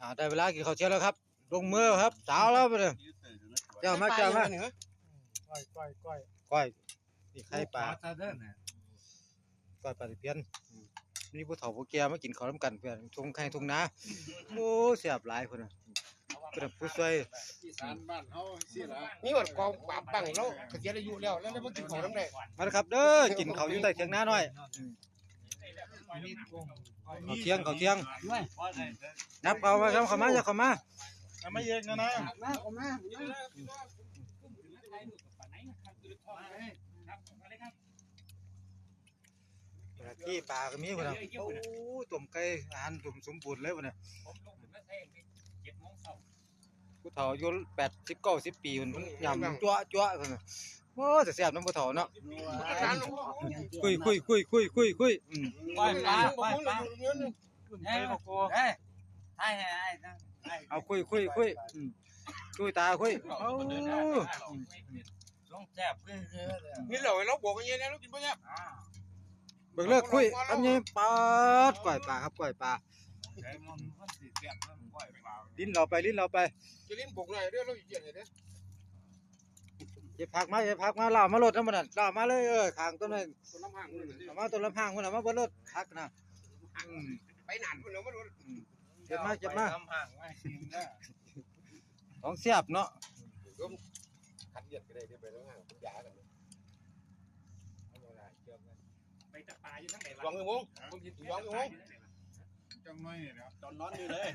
อ่าได้เวลากินข้าวเช้าแล้วครับลงมือครับสาวแล้วไปเลยเจ้ามาเจ้ามาก้อยก้อยก้อยก้อยนี่ไข่ปลาซาเดินน่ะก้อยปลาตะเพียนนี่ผู้เฒ่าผู้แก่มากินข้าวน้ำกันเพื่อนทุ่งไข่ทุ่งนาโอ้เสียบหลายคนน่ะเพื่อนผู้ช่วยอีสานบ้านเฮาสิล่ะนี่หมดกองปราบบังแล้วเกษียณอายุแล้วแล้วได้มากินของน้ำแดงมาเลยครับเด้อกินข้าวอยู่ใต้เถียงนาหน่อย มีกุ้งข้าวเที่ยงข้าวเที่ยงด้วยนับเข้ามาครับเข้ามาอย่าเข้ามาไม่เย็นนะนะมาออกมาที่ปลาก็มีพุ่นน่ะโอ้ต้มไก่อาหารสมสมบูรณ์เลยพุ่นน่ะผู้เฒ่าอายุ80 90ปีพุ่นเพิ่นยำจั่วจั่วพุ่นน่ะ โอ้แต่แซ่บน้ำผู้เฒ่าเนาะอาจารย์คุยคุยคุยคุยคุยคุยอืมปล่อยปลาปปล่อยปลาเฮ้ยเฮ้ยให้ให้ให้นะเอาคุยคุยคุยอืมคุยตาคุยเอ้าลงแซ่บคือคือนี่เหล่าเราบอกกันยังไงเรากินปะเนี่ยอ่าเบิ่งเลิกคุยทำยังปาดก้อยปลาครับก้อยปลาใช้มันมันสิแซ่บมันปล่อยปลาลิ้นเราไปลิ้นเราไปจะลิ้นบอกหน่อยเรื่องเราอีกอย่างเนี้ย อย่าพักมาอย่าพักมาล่ามาลดน้ำมันนั่นล่ามาเลยเออข้างต้นนั้นคนน้ำห่างคนนึงเอามาต้นลำพางพุ่นน่ะมาบ่ลดพักนะอืมไปนานคนแล้วมาดูอืมเจ็บมาเจ็บมาทำห่างไว้ชิมได้ของเสียบเนาะขัดเยียดกันได้เดี๋ยวไปแล้วห่างคุณยากันไปจับปลาอยู่ทั้งไหนวางมือมงผมกินวางมือมงจังน้อยเนี่ยตอนนอนอยู่เลย